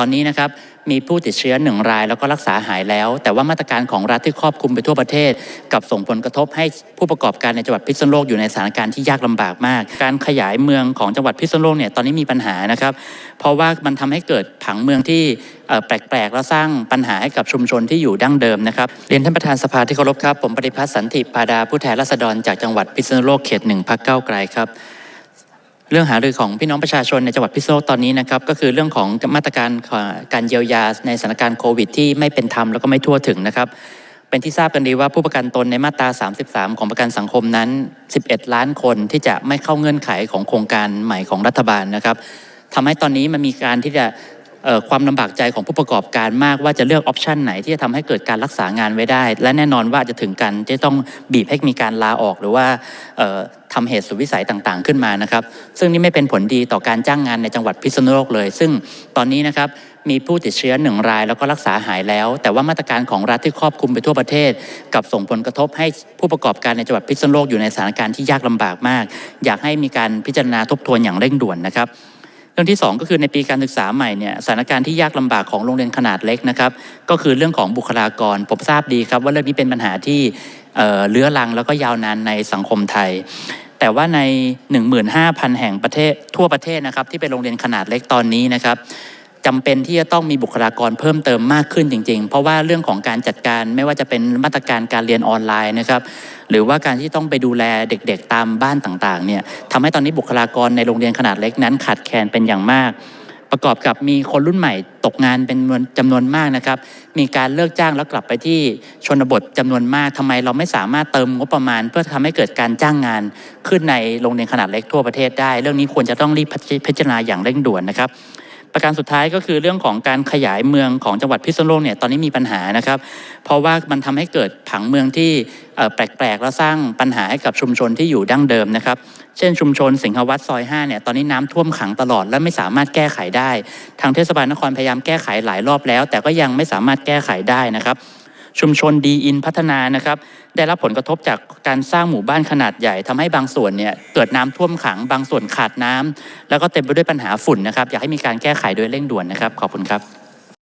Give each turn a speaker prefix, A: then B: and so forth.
A: ตอนนี้นะครับมีผู้ติดเชื้อหนึ่งรายแล้วก็รักษาหายแล้ว แต่ว่ามาตรการของรัฐที่ครอบคลุมไปทั่วประเทศ กับส่งผลกระทบให้ผู้ประกอบการในจังหวัดพิษณุโลกอยู่ในสถานการณ์ที่ยากลำบากมาก การขยายเมืองของจังหวัดพิษณุโลกเนี่ยตอนนี้มีปัญหานะครับ เพราะว่ามันทำให้เกิดผังเมืองที่แปลกๆ แล้วสร้างปัญหาให้กับชุมชนที่อยู่ดั้งเดิมนะครับเรียนท่านประธานสภาที่เคารพครับผมปฏิพัฒน์สันติปาดาผู้แทนราษฎรจากจังหวัดพิษณุโลกเขตหนึ่งพักเก้าไกลครับ เรื่องหารือของพี่น้องประชาชนในจังหวัดพิษณุโลกตอนนี้นะครับก็คือเรื่องของมาตรการการเยียวยาในสถานการณ์โควิด ที่ไม่เป็นธรรมแล้วก็ไม่ทั่วถึงนะครับ เป็นที่ทราบกันดีว่าผู้ประกันตนในมาตรา 33 ของประกันสังคมนั้น 11 ล้านคนที่จะไม่เข้าเงื่อนไขของโครงการใหม่ของรัฐบาลนะครับทำให้ตอนนี้มันมีการที่จะความลำบากใจของผู้ประกอบการมากว่าจะเลือกออปชันไหนที่จะทำให้เกิดการรักษางานไว้ได้ และแน่นอนว่าจะถึงกันที่ต้องบีบให้มีการลาออกหรือว่า ทำเหตุสุดวิสัยต่างๆขึ้นมานะครับ ซึ่งนี่ไม่เป็นผลดีต่อการจ้างงานในจังหวัดพิษณุโลกเลย ซึ่งตอนนี้นะครับมีผู้ติดเชื้อหนึ่งรายแล้วก็รักษาหายแล้ว แต่ว่ามาตรการของรัฐที่ครอบคลุมไปทั่วประเทศ กับส่งผลกระทบให้ผู้ประกอบการในจังหวัดพิษณุโลกอยู่ในสถานการณ์ที่ยากลำบากมาก อยากให้มีการพิจารณาทบทวนอย่างเร่งด่วนนะครับเรื่องที่ 2 ก็คือในปีการศึกษาใหม่เนี่ยสถานการณ์ที่ยากลำบากของโรงเรียนขนาดเล็กนะครับก็คือเรื่องของบุคลากรผมทราบดีครับ ว่าเรื่องนี้เป็นปัญหาที่เเลื้อรังแล้วก็ยาวนานในสังคมไทย แต่ว่าใน 15,000 แห่งประเทศทั่วประเทศนะครับที่เป็นโรงเรียนขนาดเล็กตอนนี้นะครับจำเป็นที่จะต้องมีบุคลากรเพิ่มเติมมากขึ้นจริง ๆ เพราะว่าเรื่องของการจัดการไม่ว่าจะเป็นมาตรการการเรียนออนไลน์นะครับหรือว่าการที่ต้องไปดูแลเด็กๆตามบ้านต่างๆเนี่ยทำให้ตอนนี้บุคลากรในโรงเรียนขนาดเล็กนั้นขาดแคลนเป็นอย่างมาก ประกอบกับมีคนรุ่นใหม่ตกงานเป็นจำนวนมากนะครับ มีการเลิกจ้างแล้วกลับไปที่ชนบทจำนวนมากทำไมเราไม่สามารถเติมงบประมาณ เพื่อทำให้เกิดการจ้างงานขึ้นในโรงเรียนขนาดเล็กทั่วประเทศได้ เรื่องนี้ควรจะต้องรีบพิจารณาอย่างเร่งด่วนนะครับ ประการสุดท้ายก็คือเรื่องของการขยายเมืองของจังหวัดพิษณุโลกเนี่ยตอนนี้มีปัญหานะครับ เพราะว่ามันทำให้เกิดผังเมืองที่แปลกๆ แล้วสร้างปัญหาให้กับชุมชนที่อยู่ดั้งเดิมนะครับ เช่นชุมชนสิงหวัดซอย5เนี่ยตอนนี้น้ำท่วมขังตลอดและไม่สามารถแก้ไขได้ ทางเทศบาลนครพยายามแก้ไขหลายรอบแล้ว แต่ก็ยังไม่สามารถแก้ไขได้นะครับ ชุมชนดีอินพัฒนานะครับได้รับผลกระทบจากการสร้างหมู่บ้านขนาดใหญ่ทำให้บางส่วนเนี่ยเกิดน้ำท่วมขัง บางส่วนขาดน้ำแล้วก็เต็มไปด้วยปัญหาฝุ่นนะครับอยากให้มีการแก้ไขโดยเร่งด่วนนะครับขอบคุณครับ